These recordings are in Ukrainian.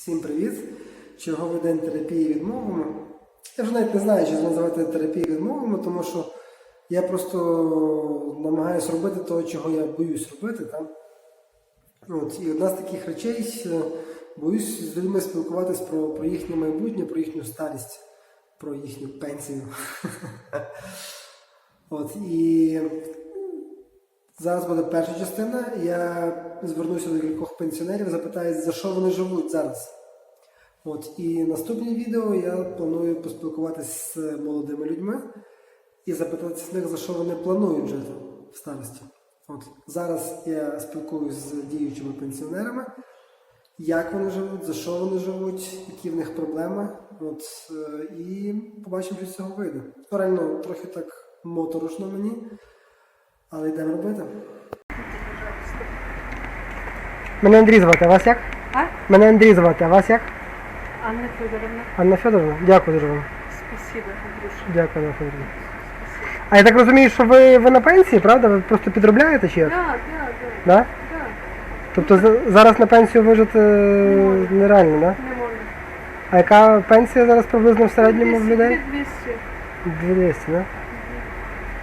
Всім привіт! Черговий день терапії відмовами. Я вже навіть не знаю, чи називати терапією відмовами, тому що я просто намагаюся робити того, чого я боюсь робити. Так? От, і одна з таких речей боюсь з людьми спілкуватись про, про їхнє майбутнє, про їхню старість, про їхню пенсію. От, і Зараз буде перша частина. Я звернуся до кількох пенсіонерів, запитаю, за що вони живуть зараз. От, і наступне відео я планую поспілкуватися з молодими людьми і запитати з них, за що вони планують жити в старості. От, зараз я спілкуюся з діючими пенсіонерами, як вони живуть, за що вони живуть, які в них проблеми. От, е, і побачимо, що з цього вийде. Реально, трохи так моторошно мені. Але йдемо робити. Мене Андрій звати, а вас як? А? Мене Андрій звати, а вас як? Анна Федоровна, Анна Федоровна? Дякую дуже вам. спасибо, Андрюша. Дякую, Анна Федоровна. А я так розумію, що ви, ви на пенсії, правда? Ви просто підробляєте чи як? Да, да, Да? да, да. Тобто за- зараз на пенсію вижити нереально, да? Не можна. А яка пенсія зараз приблизно в середньому в людей? 200. 200, да?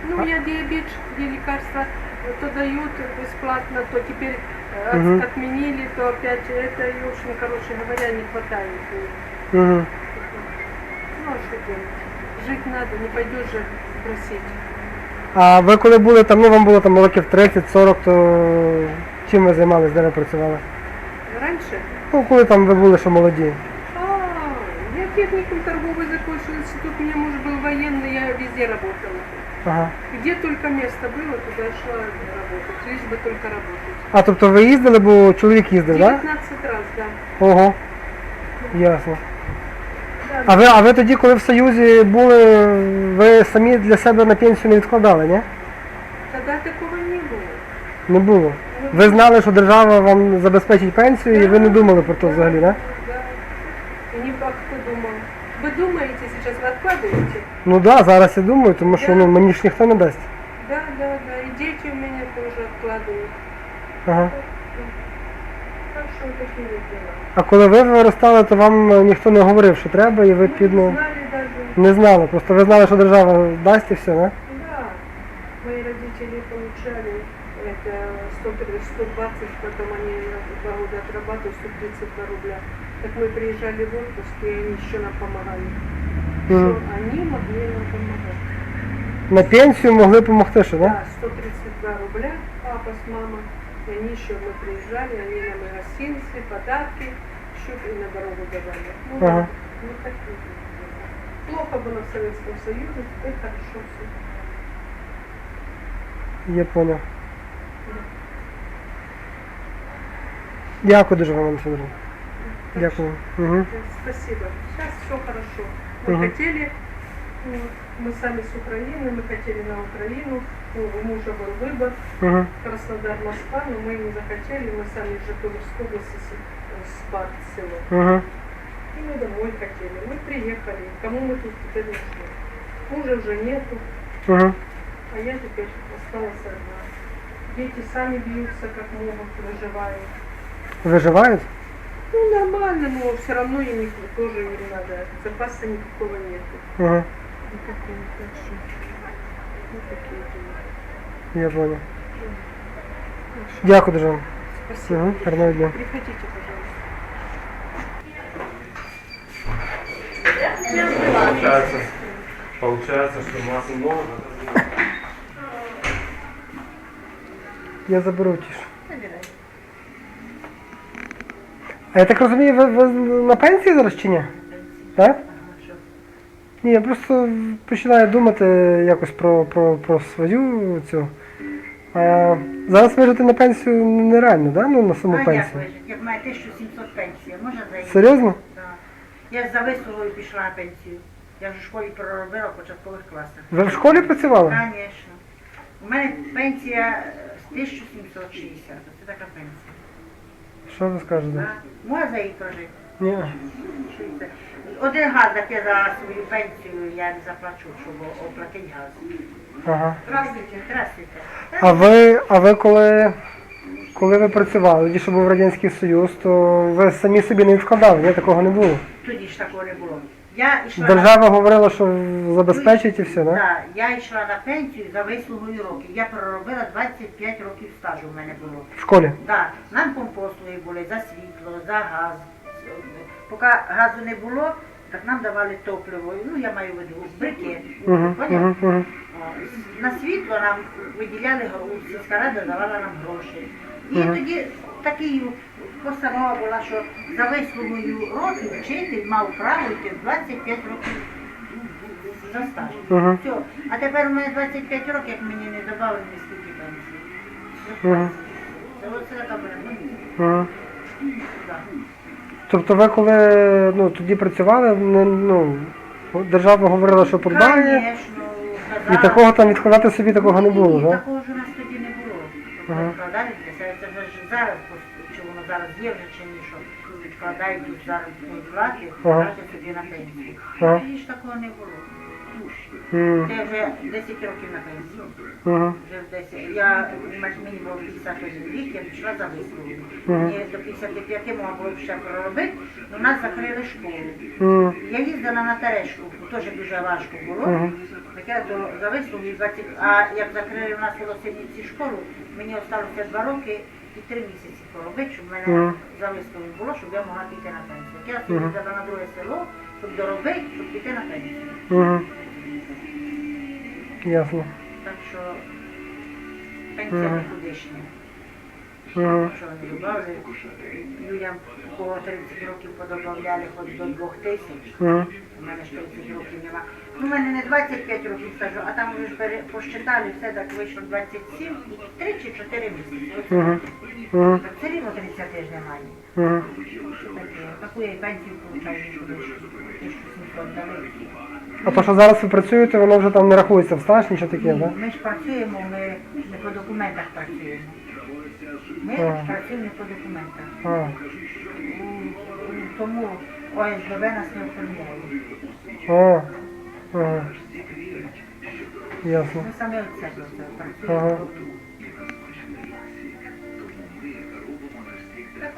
Ну, я диабетчик, где лекарства то дают бесплатно, то теперь э, Мгм. отменили, то опять это, и, в общем, короче говоря, не хватает. И, Угу. Ну, а что делать? Жить надо, не пойдешь же просить. А ви коли були там, ну вам було там років 30-40, то чим ви займалися, де ви працювали? Раньше Ну, коли там ви були, що молоді. А, я техникум торговый закончил институт, у меня муж был военный, я везде работала. Ага. Где только место было, туда шла работать, лишь бы только работать. А тобто ви їздили, бо чоловік їздив, так? 19 раз, да. Да? Ого. Ясно. Да, А ви, а ви тоді, коли в Союзі були, ви самі для себе на пенсію не відкладали, ні? Тогда такого не было. Не було. Ви знали, що держава вам забезпечить пенсію, і ви не думали про це взагалі, так? Да. И не как кто думал. Вы думаете сейчас, вы откладываете? Ну так, да, зараз я думаю, тому що ну, мені ж ніхто не дасть. Да, да, да. И дети у меня тоже откладывают. Ага. Так что такие вот дела. А коли ви виростали, то вам е, ніхто не говорив, що треба, і ви Мы під, не ну, знали даже. не знали. Просто ви знали, що держава дасть і все, не? Да. Мои родители получали это 130, 120, потом они два года отрабатывают 132 рубля. Так мы приезжали в отпуск, и они еще нам помогали. Мгм. Что они могли нам помогать. На пенсію могли допомогти, що, не? Да, 132 рубля папа с мамой. И они еще, мы приезжали, они нам и гостинцы, подарки, еще и на дорогу давали. Ну, Ага. ну такие вот дела. Плохо было в Советском Союзе, теперь хорошо все. Я поняв. Дякую дуже вам, Анна Федоровна. Дякую. Угу. Спасибо. Сейчас все хорошо. Мы Мгм. хотели, мы сами с Украины, мы хотели на Украину. Ну, У мужа был выбор, Угу. Краснодар, Москва, но мы не захотели, мы сами из Житомирской области, с- Спад, село. Угу. И мы домой хотели. Мы приехали. Кому мы тут теперь нужны? Мужа уже нету, Угу. а я теперь осталась одна. Дети сами бьются как могут, выживают. Виживають? Ну, нормально, но все равно им их тоже им надо. Запаса никакого нету. Угу. Никакого, так что вот такие дела. Я понял. Дякую дуже вам. Спасибо. Угу. Гарного дня. Приходите, пожалуйста. Получается, получается, что нас много. Я заберу ті А я так розумію, ви, ви на пенсії зараз чи ні? Так? Ні, я просто починаю думати якось про, про, про свою цю. А, зараз вижити на пенсію нереально, да? Ну, на саму А як пенсію. вижити? Як має 1700 пенсія, можна зайти? Серйозно? Да. Я за вислугою пішла на пенсію. Я вже в школі проробила в початкових класах. Ви в школі працювали? Звісно. У мене пенсія е, з 1760. Це така пенсія. Що ви скажете? Да. Можна за її? Ні. Один газ так я за свою пенсію я не заплачу, щоб оплатити газ. Ага. Здравствуйте. Здравствуйте. А ви, а ви коли коли ви працювали, тоді, що був Радянський Союз, то ви самі собі не відкладали, ні, такого не було. Тоді ж такого не було. Я йшла Держава говорила, що забезпечить і все, на... так? Да, я йшла на пенсію за вислугою років. Я проробила 25 років стажу в мене було. В школі. Да, нам послуги були за світло, за газ. Поки газу не було, так нам давали топливо. Ну, я маю в виду брикет. Угу, угу, угу. О, На світло нам виділяли гроші, сільська рада давала нам гроші. І Мгм. тоді такий постанова була, що за вислугою років вчитель мав право йти в 25 років за стаж. Все. А тепер у мене 25 років, як мені не додали ні скільки пенсії. Це оце така. Тобто ви коли ну, тоді працювали, ну, держава говорила, що подбає, Конечно, і такого там відкладати собі такого не було, так? такого ж у нас тоді не було. Тобто Ага. Це вже зараз, чи воно зараз є вже чи ні, що відкладають зараз зараз плати, Ага. собі на пенсію. Ага. Тоді ж такого не було. Це вже 10 років на пенсію. Угу. Вже в 10. Я, мені було 51 рік, я пішла за вислугою. Мені до 55 можна було б ще проробити, але нас закрили школу. Я їздила на Терешку, теж дуже важко було. Мгм. Таке то за вислугу 20, а як закрили в нас у Лосиніці школу, мені залишилося два роки і три місяці поробити, щоб в мене Мгм. за вислугу було, щоб я могла піти на пенсію. Як Я їздила на друге село, щоб доробити, щоб піти на пенсію. Ясно. Так що пенсія Мгм. не кудишня. Угу. Що вони людям, кого 30 років подобавляли хоч до 2 тисяч. Угу. У мене ж 30 років нема. Ну, у мене не 25 років стажу, а там вже ж пере- посчитали, все так вийшло 27 і 3 чи 4 місяці. Угу. Угу. Так все рівно 30 ж немає. Угу. Таку я і пенсію получаю, що дали. А то, що зараз ви працюєте, воно вже там не рахується в стаж, нічого таке, так? Ми ж працюємо, ми не по документах працюємо. Ми працюємо по документах. А. Тому ОСББ нас не оформляє. А. Ага. Ясно. Ми саме від себе це працюємо.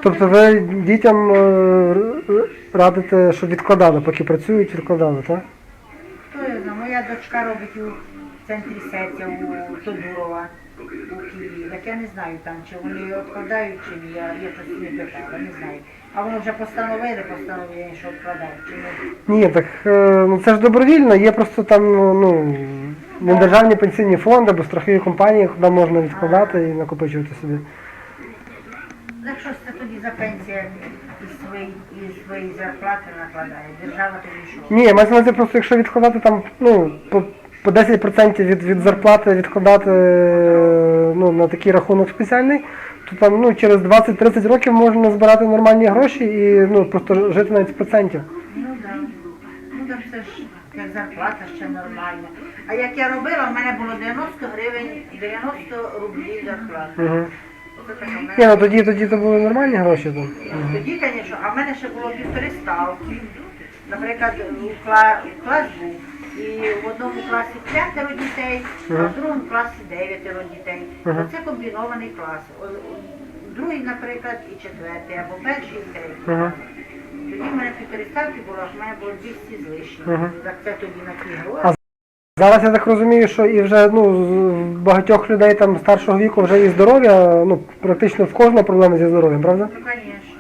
Тобто ви дітям е, р- радите, щоб відкладали, поки працюють, відкладали, так? Хто я знаю, моя дочка робить у центрі серця у Тодурова. Так я не знаю там, чи вони відкладають, чи ні. Я, я щось не питала, не знаю. А воно вже постановили, постановлення, що відкладають, чи не. Ні, так е, ну це ж добровільно, є просто там ну, недержавні пенсійні фонди або страхові компанії, куди можна відкладати і накопичувати собі. Якщо це тоді за пенсія із свої, із свої зарплати накладає, держава тоді що? Ні, мається на увазі просто, якщо відкладати там ну, по, по 10% від, від зарплати відкладати е, ну, на такий рахунок спеціальний, то там ну, через 20-30 років можна збирати нормальні гроші і ну, просто жити навіть з процентів. Ну так. Ну так це ж як зарплата ще нормальна. А як я робила, в мене було 90 гривень, 90 рублів зарплата. Угу. Ні, ну тоді, тоді то були нормальні гроші. То. Тоді, звісно, а в мене ще було півтори ставки. Наприклад, клас був. І в одному класі п'ятеро дітей, а в другому класі дев'ятеро дітей. Ага. Оце комбінований клас. О- о- Другий, наприклад, і четвертий, або перший, і третій. Ага. Тоді в мене півтори ставки було, а в мене було 200 з лишнім. Ага. Так це тоді на ті гроші. Зараз я так розумію, що і вже ну, з- багатьох людей там старшого віку вже і здоров'я, ну практично в кожного проблеми зі здоров'ям, правда? Ну, звісно.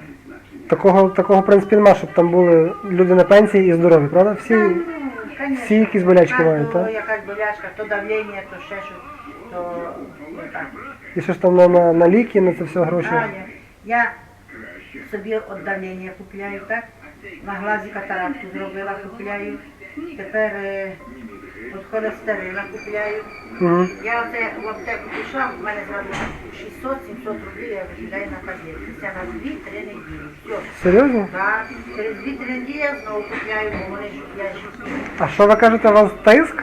Такого, такого в принципі нема, щоб там були люди на пенсії і здорові, правда? Всі, Ну, конечно. Всі якісь болячки мають, то так? якась болячка, то давлення, то ще щось, то ну, так. І що ж там на, на, на ліки, на це все гроші. Я, я собі от давлення купляю, так? На глазі катаракту зробила, купляю. Тепер е, от холестерина купляю. Угу. Я оце в аптеку пішла, в мене зразу 600-700 рублів я викидаю на таблетки. Це на 2-3 неділі. Все. Серйозно? Так, через 2-3 неділі я знову купляю, бо вони ж я ж А що ви кажете, у вас тиск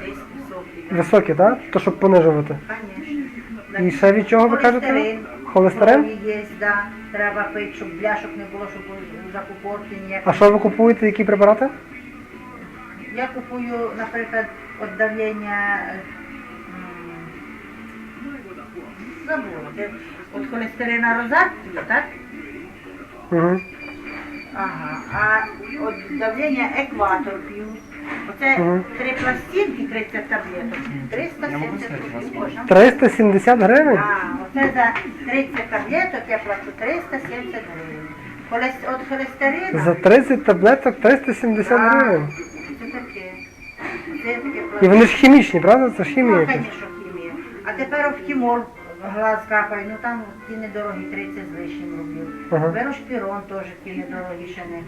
десь високий. високий, так? То щоб понижувати. Конечно. І ще від чого ви кажете? Холестерин. Холестерин? Крові Є, да. Треба пити, щоб бляшок не було, щоб закупорки ніяк. А що ви купуєте, які препарати? Я купую, наприклад, от давлення. е, Забула. От холестерина розад п'ю, так? Угу. Ага. А от давлення екватор п'ю. Оце Мгм. три пластинки, 30 таблеток. 370 рублів. 370 гривень? А, оце за 30 таблеток я плачу 370 гривень. Холес- От холестерина. За 30 таблеток 370 гривень. Це таке. Це таке І вони ж хімічні, правда? Це ж Ну, хімія. якась. звісно, хімія. А тепер оптимол глаз капає, ну там ті недорогі 30 з лишнім рублів. Ага. Верошпірон теж ті недорогі ще не,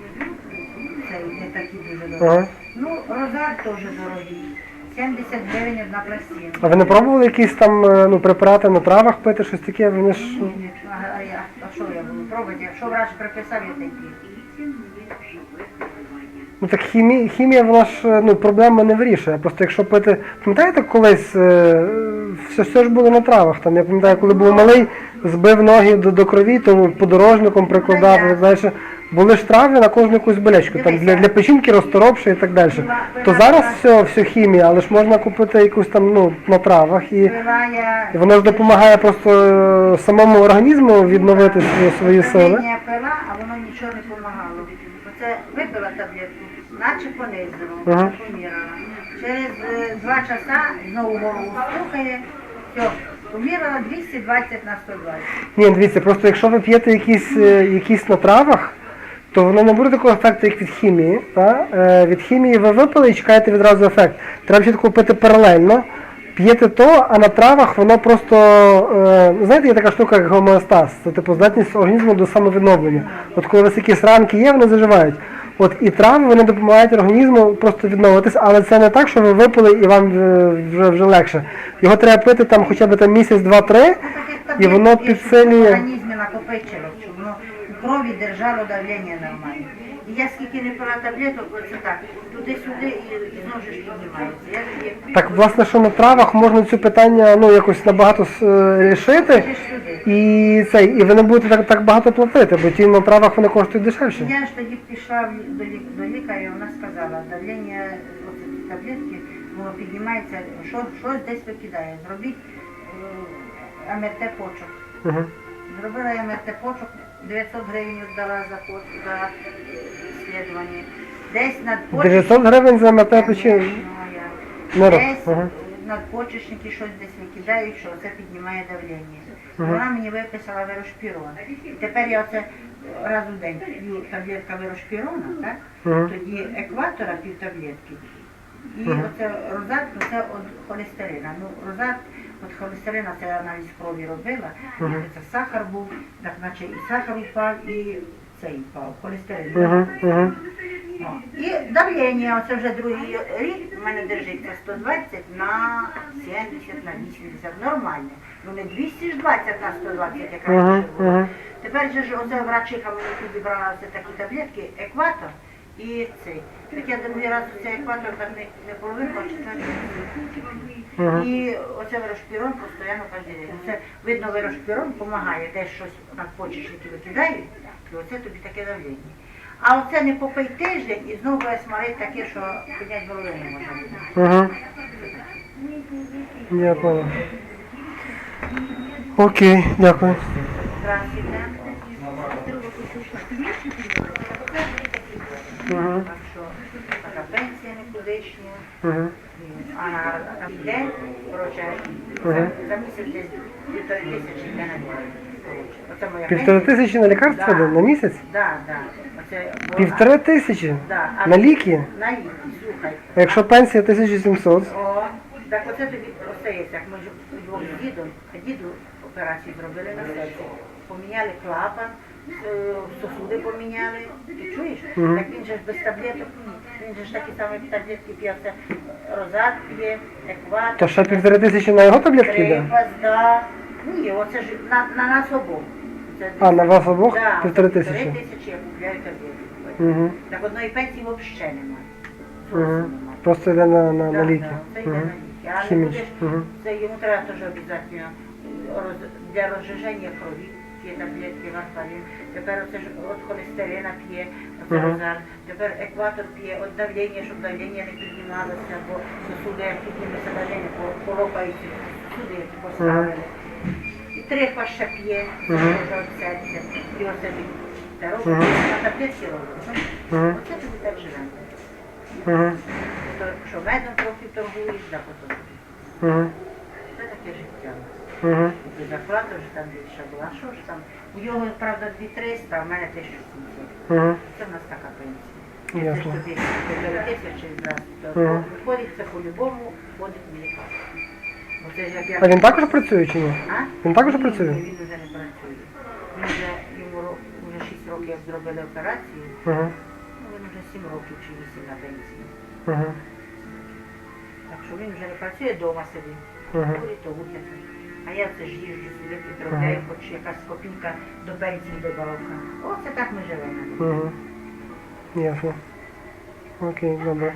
це не такі дуже дорогі. Ага. Ну, розар теж дорогий. 70 гривень одна пластинка. А ви не пробували якісь там е, ну, препарати на травах пити, щось таке? Вони ж. Ні, А, а, я- а що я буду пробувати? Якщо врач приписав, я так п'ю. Ну так хімія, хімія вона ж е, ну, проблеми не вирішує. Просто якщо пити. Пам'ятаєте, колись е, все, все ж було на травах. Там, я пам'ятаю, коли був малий, збив ноги до, до крові, то подорожником прикладав. Знаєш, були ж трави на кожну якусь болячку. Там для, для печінки розторопши і так далі. То зараз все, все хімія, але ж можна купити якусь там ну, на травах і. І воно ж допомагає просто е, самому організму відновити свої, сили. Пила, а воно нічого не допомагало. Оце випила таблетку, наче Ага. наче. Через е, два часа знову голову слухає, все, поміряла 220 на 120. Ні, дивіться, просто якщо ви п'єте якісь, е, якісь на травах, то воно не буде такого ефекту, як від хімії. Та? Е, від хімії ви випили і чекаєте відразу ефект. Треба чітко пити паралельно. П'єте то, а на травах воно просто, е, знаєте, є така штука, як гомеостаз. Це типу здатність організму до самовідновлення. От коли у вас якісь ранки є, вони заживають. От і трави вони допомагають організму просто відновитися, але це не так, що ви випили і вам е, вже, вже легше. Його треба пити там хоча б там місяць, два-три. І воно таблеток є, щоб в підсилює. організмі накопичило, щоб воно крові держало давлення нормально. І я скільки не пила таблеток, оце так, туди-сюди і, і знову ж піднімається. Я Так, власне, що на травах можна ці питання ну, якось набагато е, рішити. Ти ж сюди. І це, і ви не будете так, так багато платити, бо ті на травах вони коштують дешевше. Я ж тоді пішла в- до, лі- до лікаря, і вона сказала, давлення, таблетки, воно піднімається, що, щось десь викидає. Зробіть е, МРТ почок. Угу. Зробила я МРТ почок, 900 гривень віддала за, по- за е, слідування. Десь над 900 гривень за. Не. Десь Ага. надпочечники щось десь викидають, що це піднімає давлення. Ага. Вона мені виписала верошпірон. І тепер я оце раз у день п'ю таблетка верошпірона, так? Ага. Тоді екватора пів таблетки. І Ага. оце розат, то це від холестерина. Ну, розат від холестерина це я навіть в крові робила. І Це сахар був, так наче і сахар упав, і цей впав, холестерин. Угу, угу. О, І давлення, оце вже другий рік в мене держиться 120 на 70, на 80, нормально. Ну не 220 на 120, як раніше було. ага. Тепер же ж оце врачиха мені підібрала все такі таблетки, екватор і цей. Так я другий раз цей екватор так не, не половинку, а. Ага. І оце верошпірон постійно кожен. Це видно, верошпірон допомагає, десь щось надпочечники викидають, і оце тобі таке давлення. А оце не попий тиждень і знову буде смарить таке, що підняти голови не може. Угу. Я понял. Окей, дякую. Здравствуйте. Угу. Так що така пенсія никудишня. Угу. А на на день, коротше, за, за місяць десь півтори тисячі йде на день. Півтори тисячі на лікарства Да. на місяць? Да, да. Оце, Півтори тисячі? Да. А На ліки? На ліки, слухай. А якщо пенсія 1700? О, так оце тобі остається, як ми ж удвох з дідом, а діду операцію зробили на серці. Поміняли клапан, е, сосуди поміняли. Ти чуєш? Так він же без таблеток, ні. Він же ж такі самі таблетки п'є, це розад п'є. То ще півтори тисячі на його таблетки йде? Да. Ні, оце ж на, на нас обох. Це А, на вас обох Да, півтори Півтори тисячі? тисячі я купляю таблетки. Угу. Так одної пенсії взагалі немає. Зовсім немає. Просто йде на, на, на ліки. це йде на ліки. Але Хіміч. будеш, Угу. це йому треба теж обов'язково роз- для розжиження крові. П'є таблетки, варфарин. Тепер оце ж от холестерина п'є, оце розар. Тепер екватор п'є, от давлення, щоб давлення не піднімалося, бо сосуди, як підніметься давлення, по- полопаються які поставили. І Стрихва ще п'є, серця, його собі та робить, на таблетки робить. Оце тобі так живемо. Що медом трохи торгуєш, да потім. Це таке життя. Угу. І вже там більше була. А що ж там? У його, правда, 2300, а в мене 1700. Угу. Це в нас така пенсія. Ясно. Це тобі 4 тисячі зразу. То Мгм. Виходить, це по-любому входить в лікар. Бо це ж як я... А він також працює чи ні? А? Він також Ні, працює? Він вже не працює. Він вже, йому ро- вже 6 років як зробили операцію, Угу. ну він вже 7 років чи 8 на пенсії. Угу. Так що він вже не працює вдома собі. Угу. Курить, то гуляє. А я це ж їжджу сюди, підробляю, хоч якась копійка до пенсії добавка. Оце так ми живемо. Угу. Ясно. Окей, добре.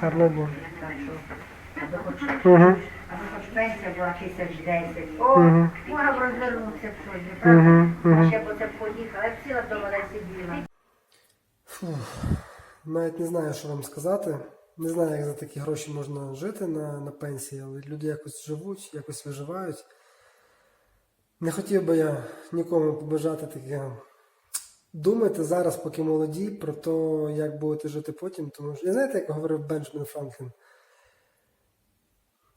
Гарного дня. Так що, аби хоч, Угу. аби хоч пенсія була тисяч десять. О, Мгм. б розвернутися б сьогодні, правда? Мгм, мгм. А ще б оце б поїхала, я б ціла вдома не сиділа. Фух. Навіть не знаю, що вам сказати. Не знаю, як за такі гроші можна жити на, на пенсії, але люди якось живуть, якось виживають. Не хотів би я нікому побажати таке. Думайте зараз, поки молоді, про те, як будете жити потім. Тому що я знаєте, як говорив Бенджамін Франклін?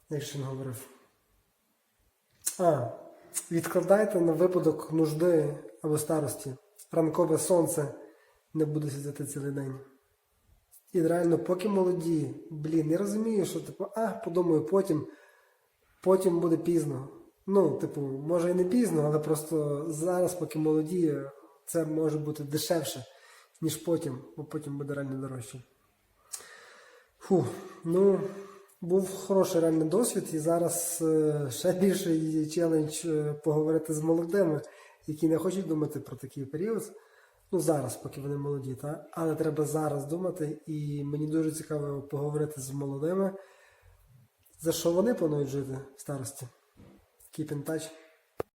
Як він говорив? А, відкладайте на випадок нужди або старості. Ранкове сонце не буде світити цілий день. І реально, поки молоді, блін, я розумію, що типу, а, подумаю, потім, потім буде пізно. Ну, типу, може і не пізно, але просто зараз, поки молоді, це може бути дешевше, ніж потім, бо потім буде реально дорожче. Фу, ну, був хороший реальний досвід, і зараз е, ще більший челендж е, поговорити з молодими, які не хочуть думати про такий період. Ну, зараз, поки вони молоді, та? але треба зараз думати, і мені дуже цікаво поговорити з молодими, за що вони планують жити в старості. Keep in touch.